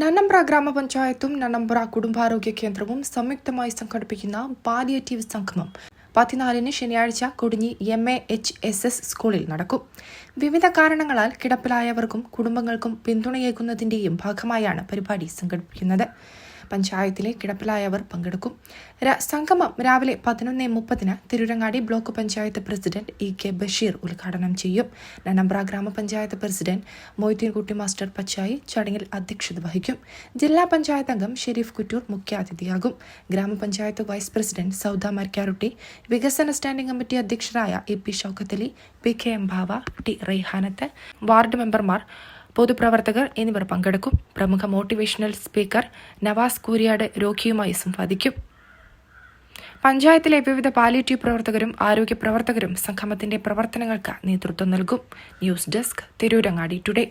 നന്നമ്പ്ര ഗ്രാമപഞ്ചായത്തും നന്നമ്പ്ര കുടുംബാരോഗ്യ കേന്ദ്രവും സംയുക്തമായി സംഘടിപ്പിക്കുന്ന പാലിയേറ്റീവ് സംഗമം പതിനാലിന് ശനിയാഴ്ച Kodinhi M A H S S സ്കൂളിൽ നടക്കും. വിവിധ കാരണങ്ങളാൽ കിടപ്പിലായവർക്കും കുടുംബങ്ങൾക്കും പിന്തുണയേകുന്നതിന്റെയും ഭാഗമായാണ് പരിപാടി സംഘടിപ്പിക്കുന്നത്. പഞ്ചായത്തിലെ കിടപ്പിലായവർ പങ്കെടുക്കും. സംഗമം രാവിലെ പതിനൊന്ന് മുപ്പതിന് Tirurangadi block panchayat president E K Basheer ഉദ്ഘാടനം ചെയ്യും. നനമ്പ്ര ഗ്രാമപഞ്ചായത്ത് പ്രസിഡന്റ് മൊയ്തീൻകുട്ടി മാസ്റ്റർ പച്ചായി ചടങ്ങിൽ അധ്യക്ഷത വഹിക്കും. ജില്ലാ പഞ്ചായത്ത് അംഗം ഷെരീഫ് കുറ്റൂർ മുഖ്യാതിഥിയാകും. ഗ്രാമപഞ്ചായത്ത് വൈസ് പ്രസിഡന്റ് സൗദ മർക്കാരുട്ടി വികസന standing committee അധ്യക്ഷരായ A P Shoukathali P K M Bhava T Raihanath ward മെമ്പർമാർ പൊതുപ്രവർത്തകർ എന്നിവർ പങ്കെടുക്കും. പ്രമുഖ മോട്ടിവേഷണൽ സ്പീക്കർ നവാസ് കൂരിയാട് രോഗിയുമായി സംവാദിക്കും. പഞ്ചായത്തിലെ വിവിധ പാലിയേറ്റീവ് പ്രവർത്തകരും ആരോഗ്യ പ്രവർത്തകരും സംഗമത്തിന്റെ പ്രവർത്തനങ്ങൾക്ക് നേതൃത്വം നൽകും. News desk Tirurangadi today.